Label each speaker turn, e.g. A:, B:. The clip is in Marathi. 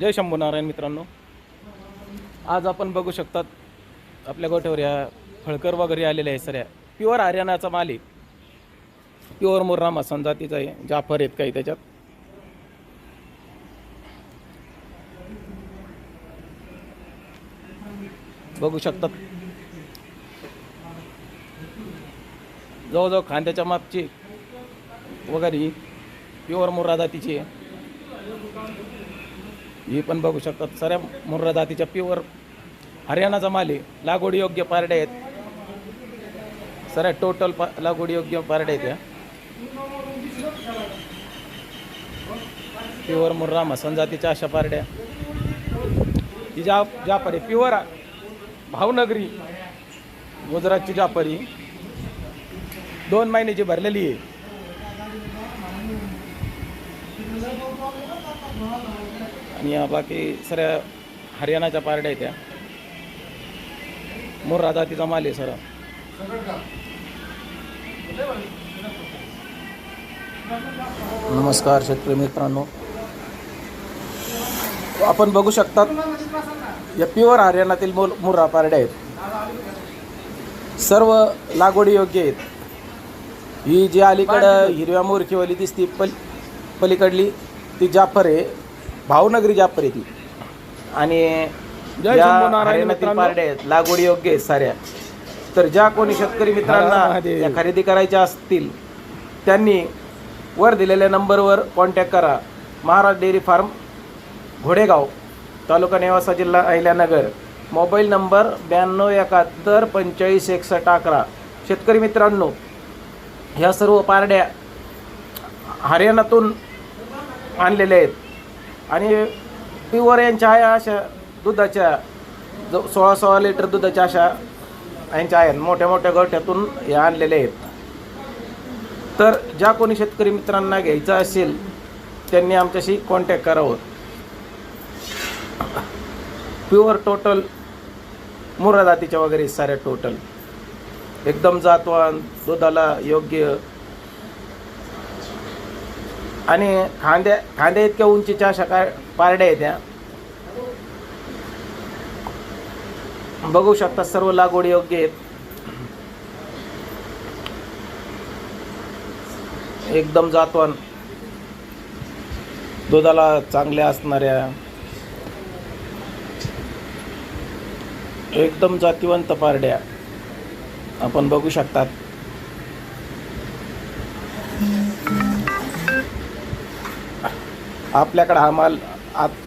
A: जय शंभू नारायण मित्रांनो. आज आपण बघू शकतात आपल्या गोठ्यावर या फळकर वगैरे आलेल्या आहे सऱ्या प्युअर हरियाणाचा मालिक. प्युअर मुर्रा मसन जातीचा आहे. जाफर आहेत काही त्याच्यात. बघू शकतात. जवळजवळ खांद्याच्या मापची वगैरे प्युअर मुर्रा जातीची आहे. ही पण बघू शकतात. साऱ्या मुर्रा जातीच्या प्युअर हरियाणाचा माली लागवड योग्य पारड्या आहेत. साऱ्या टोटल पा लागवड योग्य पारड्या आहेत या. प्युअर मुर्रा मसन जातीच्या अशा पारड्या. ही जा जापारी प्युअर भावनगरी गुजरातची जापारी दोन महिन्याची भरलेली आहे. आणि या बाकी सऱ्या हरियाणाच्या पारड्या आहेत त्या. मुर्रा जातीचा माल आहे सर. नमस्कार शेतकरी मित्रांनो. आपण बघू शकतात या प्युअर हरियाणातील मुर मुर्रा पारड्या आहेत. सर्व लागवडी योग्य आहेत. ही जी अलीकडं हिरव्या मोरखीवाली दिसती पण पलीकडली ती जाफर आहे भावनगरी जाफर आहे ती. आणि
B: जय
A: या हरियाणातील. पारड्या आहेत लागवडी योग्य आहेत साऱ्या. तर ज्या कोणी शेतकरी मित्रांना. या खरेदी करायच्या असतील त्यांनी वर दिलेल्या नंबरवर कॉन्टॅक्ट करा. महाराज डेअरी फार्म घोडेगाव तालुका नेवासा जिल्हा अहिल्यानगर. मोबाईल नंबर ब्याण्णव एकाहत्तर पंचेचाळीस एकसष्ट अकरा. शेतकरी मित्रांनो ह्या सर्व पारड्या हरियाणातून आणलेले आहेत. आणि प्युअर यांच्या आहे अशा दुधाच्या जो सोळा सोळा लिटर दुधाच्या अशा यांच्या आहेत. मोठ्या मोठ्या गोठ्यातून हे आणलेल्या आहेत. तर ज्या कोणी शेतकरी मित्रांना घ्यायचं असेल त्यांनी आमच्याशी कॉन्टॅक्ट करावं. प्युअर टोटल मुरा जातीच्या वगैरे साऱ्या टोटल. एकदम जातवान दुधाला योग्य आणि खांद्या खांद्या इतक्या उंचीच्या अशा पारड्या आहेत त्या बघू शकता सर्व लागवड योग्य आहेत. एकदम जातवन. दुधाला चांगल्या असणाऱ्या. एकदम जातीवंत पारड्या आपण बघू शकतात. आपल्याकडं हा माल आत